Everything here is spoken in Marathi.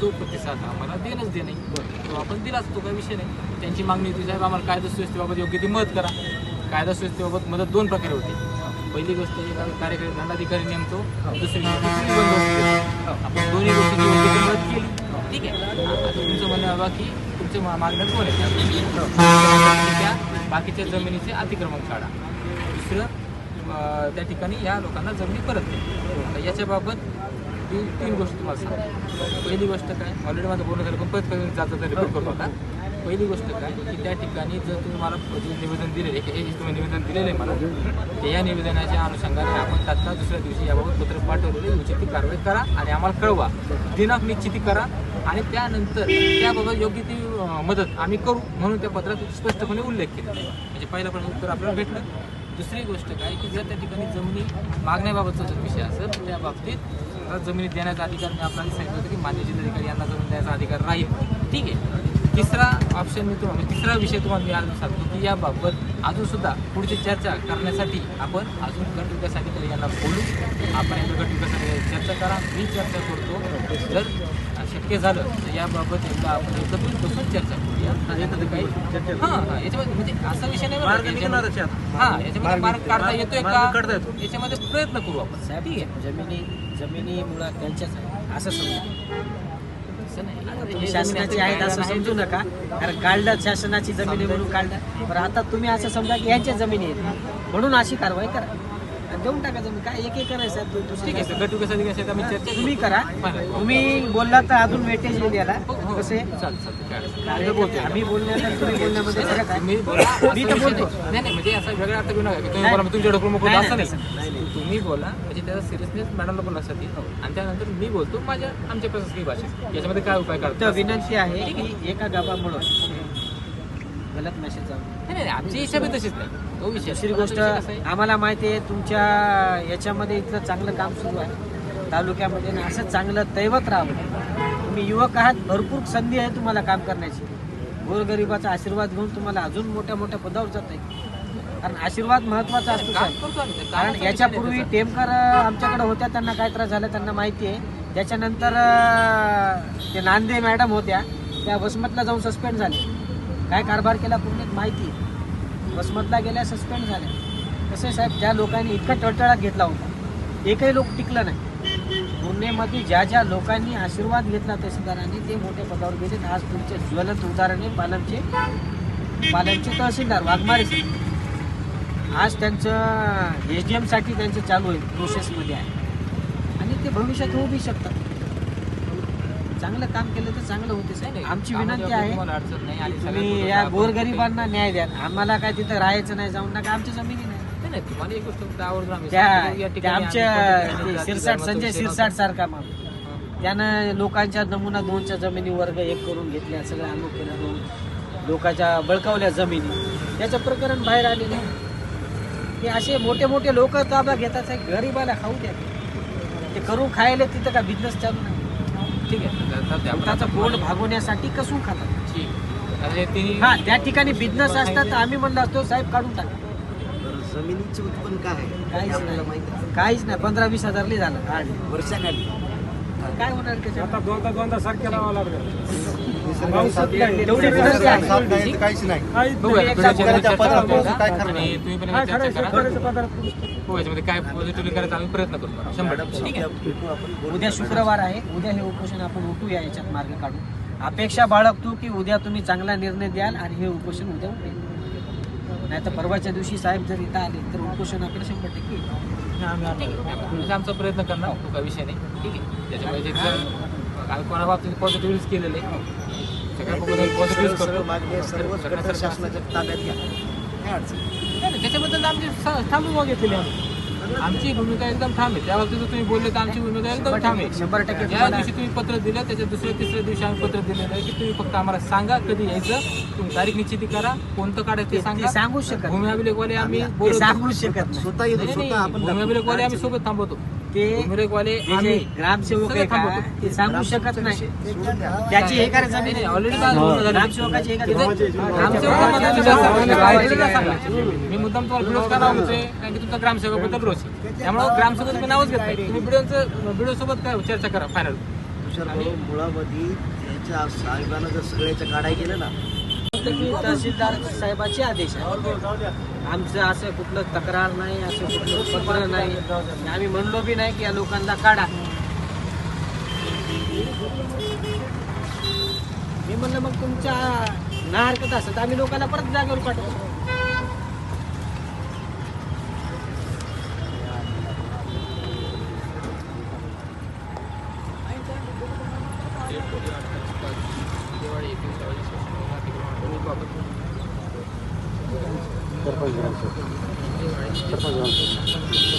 तो प्रतिसाद आम्हाला देणंच देणे तो आपण दिलाच तो काही विषय नाही. त्यांची मागणी होती साहेब आम्हाला कायदा सुव्यवस्थेबाबत योग्य ती मदत करा. कायदा सुव्यवस्थेबाबत मदत दोन प्रकारे होती. पहिली गोष्ट एक कार्यकारी दंडाधिकारी नेमतो दुसरी आपण दोन्ही गोष्टीची योग्य ती मदत केली. ठीक आहे. आता तुमचं म्हणणं हवा की तुमचे मा- मागण्या कोण आहे त्या बाकीच्या जमिनीचे अतिक्रमण काढा. दुसरं त्या ठिकाणी या लोकांना जमिनी परत द्या याच्याबाबत ती तीन गोष्टी तुम्हाला सांगतो. पहिली गोष्ट काय ऑलरेडी माझं बोलणं झालं पण परत कधी जातं तर रिपोर्ट करतो आता पहिली गोष्ट काय की त्या ठिकाणी जर तुम्ही मला जे निवेदन दिलेले हे जे तुम्ही निवेदन दिलेलं आहे मला ते या निवेदनाच्या अनुषंगाने आपण तात्काळ दुसऱ्या दिवशी याबाबत पत्र पाठवलेले उचित ती कारवाई करा आणि आम्हाला कळवा. दिनांक निश्चिती करा आणि त्यानंतर त्याबाबत योग्य ती मदत आम्ही करू म्हणून त्या पत्रात स्पष्टपणे उल्लेख केला. म्हणजे पहिला पण उत्तर आपल्याला भेटलं. दुसरी गोष्ट काय की जर त्या ठिकाणी जमिनी मागण्याबाबतचा जर विषय असेल तर त्या बाबतीत जमिनी देण्याचा अधिकार मी आपल्याला सांगितलं होतं की मान्य जिल्हाधिकारी यांना जमीन देण्याचा अधिकार राहील. ठीक आहे. तिसरा ऑप्शन मी तुम्हाला तिसरा विषय तुम्हाला मी आज सांगतो की याबाबत अजून सुद्धा पुढची चर्चा करण्यासाठी आपण अजून गट विकास अधिकारी यांना बोलू. आपण एकदा गट विकास अधिकारी चर्चा करा. मी चर्चा करतो. जर शक्य झालं तर याबाबत एकदा आपण एकत्रित बसून चर्चा करूया. याच्यामध्ये काही हां हां याच्यामध्ये म्हणजे असा विषय नाही बरं का, याच्यामध्ये- हां याच्यामध्ये मार्ग काढता येतोय का? याच्यामध्ये प्रयत्न करू आपण. साहेब ठीक आहे जमिनी जमिनी मुळात त्यांच्याच आहे. असं समजा असं नाही. आता हे तुम्ही जमिनी शासनाची आहेत असं आहे. समजू नका. कारण काढलं शासनाची जमिनी म्हणून काढलं. बरं आता तुम्ही असं समजा की यांच्या जमिनी आहेत. म्हणून अशी कारवाई करा. देऊन टाका जमीन काय एक एक करायचं ठीक आहे गट अधिकारी आम्ही चर्चा तुम्ही करा. तुम्ही बोललात तर अजून वेटेज येईल याला. हो, हो. कसे. आम्ही बोलण्यात तुम्ही बोलण्यामध्ये फरक आहे. तुम्ही बोला. मी असं तर विषय बोलतो. नाही. नाही नाही म्हणजे असा वेगळा अर्थ तुम्ही. बोला तुमच्या डोकं मोकळं नाही, असं नाही, नाही. नाही, तुम्ही बोला म्हणजे त्याचा सिरियसनेस मॅडमला पण लक्षात येईल. आणि त्यानंतर मी बोलतो माझ्या आमच्या प्रशासकीय भाषेत. याच्यामध्ये काय उपाय काढतो विनंती आहे. की एका गावामुळं गलत मेसेज जाऊ नये. नाही नाही आमची इच्छा बी तशीच नाही. तो विषय दुसरी पण गोष्ट? आम्हाला माहिती आहे तुमच्या याच्यामध्ये इथलं चांगलं काम सुरू आहे. तालुक्यामध्ये आणि असं चांगलं दैवत राहावं. तुम्ही युवक आहात भरपूर संधी आहे तुम्हाला काम करण्याची. गोरगरिबाचा आशीर्वाद घेऊन तुम्हाला अजून मोठ्या मोठ्या पदावर जाता येईल कारण आशीर्वाद महत्त्वाचा असतो साहेब. कारण याच्यापूर्वी टेमकर आमच्याकडे होत्या त्यांना काय त्रास झाला त्यांना माहिती आहे. त्याच्यानंतर ते नांदे मॅडम होत्या त्या वसमतला जाऊन सस्पेंड झाले. काय कारभार केला पूर्ण माहिती. वसमतला गेल्या सस्पेंड झाल्या. कसं साहेब त्या लोकांनी इतका टळटळात घेतला होता एकही लोक टिकलं नाही. पुणेमध्ये ज्या ज्या लोकांनी आशीर्वाद घेतला तहसीलदारांनी ते मोठ्या पदावर गेले आज तुमचे ज्वलंत उदाहरण आहे पालमचे पालमचे तहसीलदार वाघमारे आज त्यांचं एच डी एमसाठी त्यांचं चालू आहे प्रोसेसमध्ये आहे. आणि ते भविष्यात होऊ बी शकतात. चांगलं काम केलं तर चांगलं होते नाही, नाही. आमची विनंती आहे अडचण नाही आणि तुम्ही या गोरगरिबांना न्याय द्या. आम्हाला काय तिथं राहायचं नाही जाऊन नका. आमच्या जमिनी नाही. नाही नाही तुम्हाला एक गोष्ट आमच्या शिरसाट संजय शिरसाट. सारखा माणूस. त्यानं लोकांच्या नमुना दोनच्या जमिनी वर्ग एक करून घेतल्या सगळ्या अमुक केलं दोन. लोकांच्या बळकावल्या जमिनी. त्याचं प्रकरण बाहेर आलेलं आहे. हे असे मोठे मोठे लोक ताबा घेतात गरीबाला खाऊ द्या. ते करून खायला तिथं का बिझनेस चालू नाही. ठीक आहे. तर- तर ते आपण लोकांचं आता- पोट भागवण्यासाठी कसून खातात? ठीक. आता हे हा त्या ठिकाणी बिझनेस असतात तर आम्ही म्हणलं असतो साहेब काढून टाका. जमिनीचे उत्पन्न काय आहे? हे काहीच. नाही. काहीच नाही. पंधरा वीस हजारली झालं. वर्षाखाली. काय होणार त्याच्यात? आता दोनदा दोनदा सारखे लावा लागले. काहीच नाही. काय पदार्थ हो पॉझिटिव्हली करायचं आम्ही प्रयत्न करू शंभर ठीक आहे. उद्या शुक्रवार आहे. उद्या हे उपोषण आपण उठूया याच्यात मार्ग काढू अपेक्षा बाळगतो की उद्या तुम्ही चांगला निर्णय द्याल आणि हे उपोषण उद्या उठेल नाही तर परवाच्या दिवशी साहेब जर इथं आले तर उपोषण आपलं शंभर टक्के आमचा प्रयत्न करणार. काही विषय नाही. ठीक आहे. त्याच्यामुळे आम्ही कोणा बाबतीत पॉझिटिव्हच केलेले शासनाच्या ताब्यात घ्या काय अडचण त्याच्याबद्दल आमची ठाम भूमिका घेतलेली आमची भूमिका एकदम ठाम आहे त्या बाबतीत तुम्ही बोलले तर आमची भूमिका एकदम ठाम आहे शंभर टक्के ज्या दिवशी तुम्ही पत्र दिलं त्याच्या दुसऱ्या तिसऱ्या दिवशी आम्ही पत्र दिलेलं आहे की तुम्ही फक्त आम्हाला सांगा कधी यायचं तुम्ही तारीख निश्चिती करा कोणतं काढायचं ते सांगा सांगू शकत. भूमी अभिलेखवाले आम्ही सांगू शकत नाही स्वतः आपण भूमी. अभिलेखवाले आम्ही सोबत थांबवतो ते जे आम्ही ग्रामसेवक आहे का. ते सांगू शकत नाही. त्याची हे करायचं नाही, ऑलरेडी. ग्रामसेवकाची हे करायचं. मी मुद्दाम तुम्हाला व्हिडिओ का नाव घेतोय कारण की तुमचा ग्रामसेवकाबद्दल रोष आहे. त्यामुळे ग्रामसेवक तुम्ही नावच घेत नाही तुम्ही व्हिडिओचं व्हिडिओ सोबत काय चर्चा करा फायनल तुषार मुळामध्ये याच्या साहेबांना जर सगळ्याच्या काढाय गेलं ना फक्त की तहसीलदार साहेबाचे आदेश आहे. आमचं असं कुठलं तक्रार नाही असं कुठलं पत्र नाही. आम्ही म्हणलो बी नाही की या लोकांना काढा. मी म्हणलं मग तुमच्या ना हरकत असेल तर आम्ही लोकांना परत जागेवर पाठवतो दिवाळी एकविसावाची सरपंच दिवाळी